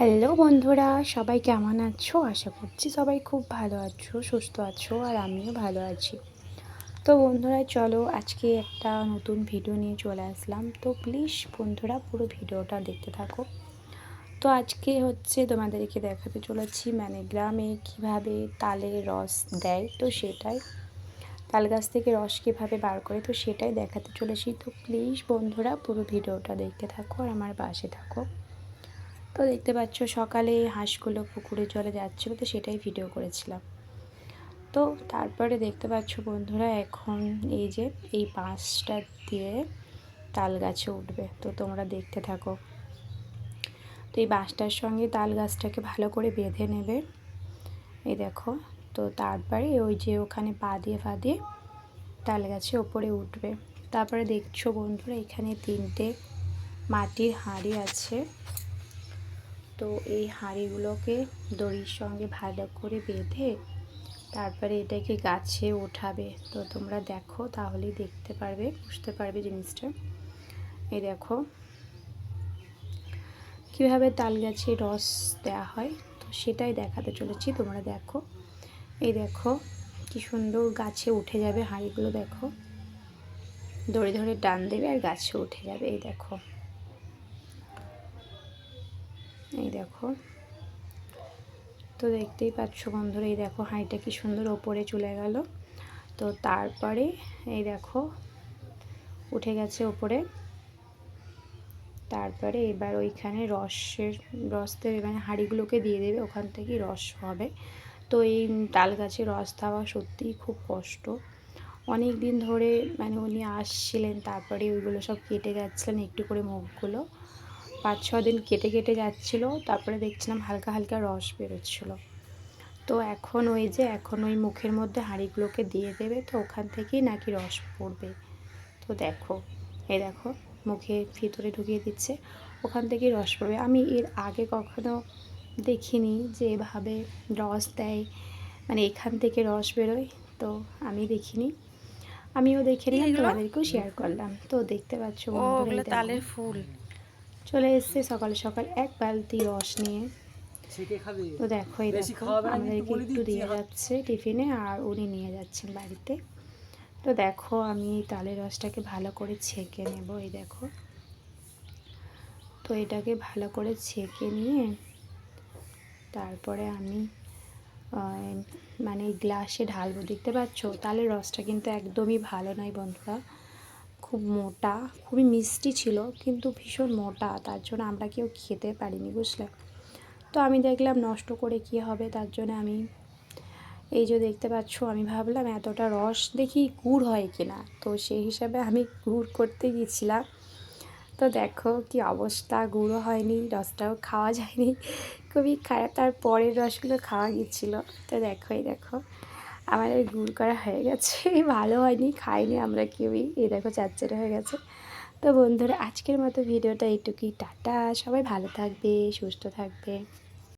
Hello বন্ধুরা, সবাই কেমন আছো? আশা করছি সবাই খুব ভালো আছো, সুস্থ আছো আর আমিও ভালো আছি। তো বন্ধুরা, চলো আজকে একটা নতুন ভিডিও নিয়ে চলে আসলাম। তো প্লিজ বন্ধুরা, পুরো ভিডিওটা দেখতে থাকো। তো আজকে হচ্ছে তোমাদেরকে দেখাতে চলেছি মানে গ্রামে কীভাবে তালের রস দেয়, তো সেটাই। তাল গাছ থেকে রস কীভাবে বার করে, তো সেটাই দেখাতে চলেছি। তো প্লিজ বন্ধুরা, পুরো ভিডিওটা দেখতে থাকো আর আমার পাশে থাকো। তো দেখতে পাচ্ছ সকালে হাঁসগুলো পুকুরে জলে যাচ্ছিল, তো সেটাই ভিডিও করেছিলাম। তো তারপরে দেখতে পাচ্ছ বন্ধুরা, এখন এই যে এই বাঁশটা দিয়ে তাল গাছে উঠবে, তো তোমরা দেখতে থাকো। তো এই বাঁশটার সঙ্গে তাল গাছটাকে ভালো করে বেঁধে নেবে। এই দেখো, তো তারপরে ওই যে ওখানে পা দিয়ে পা দিয়ে তাল গাছে ওপরে উঠবে। তারপরে দেখছ বন্ধুরা, এখানে তিনটে মাটির হাঁড়ি আছে। তো এই হাঁড়িগুলোকে দড়ির সঙ্গে ভালো করে বেঁধে তারপরে এটাকে গাছে ওঠাবে। তো তোমরা দেখো, তাহলেই দেখতে পারবে, বুঝতে পারবে জিনিসটা। এই দেখো, কীভাবে তাল গাছে রস দেওয়া হয়, তো সেটাই দেখাতে চলেছি, তোমরা দেখো। এই দেখো, কি সুন্দর গাছে উঠে যাবে হাঁড়িগুলো, দেখো। দড়ি ধরে টান দেবে আর গাছে উঠে যাবে, এই দেখো। এই দেখো। তো দেখতেই পাচ্ছ বন্ধুরা, এই দেখো হাঁড়িটা কি সুন্দর ওপরে চলে গেল। তো তারপরে এই দেখো, উঠে গেছে ওপরে। তারপরে এবার ওইখানে রসের রস দেবে মানে হাঁড়িগুলোকে দিয়ে দেবে, ওখান থেকেই রস হবে। তো এই তাল গাছে রস দেওয়া সত্যিই খুব কষ্ট। অনেক দিন ধরে মানে উনি আসছিলেন, তারপরে ওইগুলো সব কেটে যাচ্ছিলেন একটু করে মুখগুলো। পাঁচ ছ দিন কেটে কেটে যাচ্ছিল তারপরে দেখছিলাম হালকা হালকা রস বেরোচ্ছিল। তো এখন ওই যে এখন ওই মুখের মধ্যে হাঁড়িগুলোকে দিয়ে দেবে তো ওখান থেকেই নাকি রস পড়বে। তো দেখো এই দেখো মুখে ভিতরে ঢুকিয়ে দিচ্ছে ওখান থেকেই রস পড়বে। আমি এর আগে কখনো দেখিনি যে এভাবে রস দেয় মানে এখান থেকে রস বেরোয় তো আমি দেখিনি। আমিও দেখে নিলাম তোমাদেরকেও শেয়ার করলাম। তো দেখতে পাচ্ছ তালের ফুল। চলে এসছে সকাল সকাল এক বালতি রস নিয়ে। তো দেখো এই দেখো আমাদেরকে একটু দিয়ে যাচ্ছে টিফিনে আর উনি নিয়ে যাচ্ছেন বাড়িতে। তো দেখো আমি তালের রসটাকে ভালো করে ছেঁকে নেব এই দেখো। তো এটাকে ভালো করে ছেঁকে নিয়ে তারপরে আমি মানে গ্লাসে ঢালবো। দেখতে পাচ্ছ? তালের রসটা কিন্তু একদমই ভালো নয় বন্ধুরা। খুব মোটা, খুবই মিষ্টি ছিল, কিন্তু ভীষণ মোটা, তার জন্য আমরা কেউ খেতে পারিনি, বুঝলে? তো আমি দেখলাম নষ্ট করে কি হবে, তার জন্য আমি, এই যে দেখতে পাচ্ছ, আমি ভাবলাম এতটা রস দেখি গুড় হয় কিনা তো সেই হিসাবে আমি গুড় করতে গিয়েছিলাম তো দেখো কি অবস্থা গুঁড়ো হয়নি, রসটাও খাওয়া যায়নি, খুবই খারাপ। তার পরের রসগুলো খাওয়া গিয়েছিল তো দেখো, এই দেখো। আমাদের গুড় করা হয়ে গেছে ভালো হয়নি, খাইনি আমরা কেউই, এই দেখো চারচেরা হয়ে গেছে। তো বন্ধুরা, আজকের মতো ভিডিওটা এইটুকুই, টাটা, সবাই ভালো থাকবে, সুস্থ থাকবে।